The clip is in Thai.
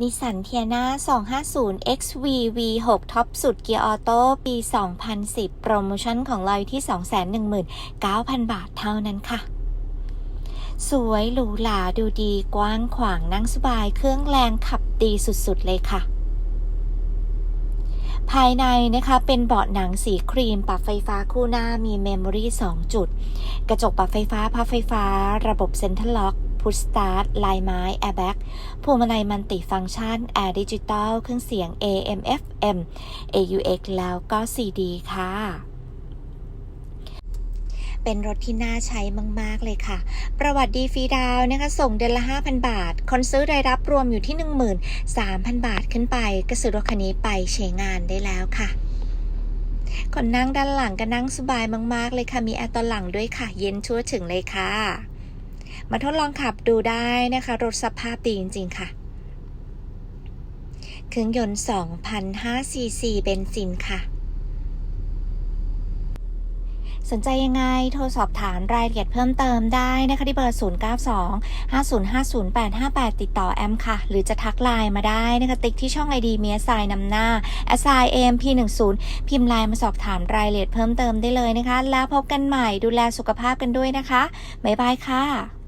นิสสันเทียนา250 XV V6 ท็อปสุดเกียร์ออโต้ปี 2010 โปรโมชั่นของเราอยู่ที่ 219,000 บาทเท่านั้นค่ะสวยหรูหราดูดีกว้างขวางนั่งสบายเครื่องแรงขับดีสุดๆเลยค่ะ ภายในนะคะเป็นเบาะหนังสีครีมปรับไฟฟ้าคู่หน้ามีเมมโมรี่2จุด กระจกปรับไฟฟ้าพับไฟฟ้า ระบบเซ็นทรัลล็อก พุชสตาร์ทลายไม้แอร์แบ็กพวงมาลัยมันติฟังก์ชันแอร์ดิจิตอลเครื่องเสียง AM FM AUX แล้วก็ CD ค่ะเป็นรถที่น่าใช้มาก ๆ เลยค่ะ ประวัติดีฟรีดาวน์นะคะ ส่งเดือนละ 5,000 บาท คนซื้อรายรับรวมอยู่ที่ 13,000 บาทขึ้นไป ก็ซื้อรถคันนี้ไปใช้งานได้แล้วค่ะ คนนั่งด้านหลังก็นั่งสบายมาก ๆ เลยค่ะ มีแอร์ตอนหลังด้วยค่ะ เย็นชั่วถึงเลยค่ะ มาทดลองขับดูได้นะคะ รถสภาพดีจริง ๆ ค่ะ เครื่องยนต์2,005ซีซีเบนซินค่ะ สนใจยังไงโทรสอบถามรายละเอียดเพิ่มเติมได้นะคะที่เบอร์ 092 5050858 ติดต่อแอมค่ะ หรือจะทักไลน์มาได้นะคะ ติ๊กที่ช่อง ID เมียสายนำหน้า a s i AMP10 พิมพ์ไลน์มาสอบถามรายละเอียดเพิ่มเติมได้เลยนะคะ แล้วพบกันใหม่ดูแลสุขภาพกันด้วยนะคะ บ๊ายบายค่ะ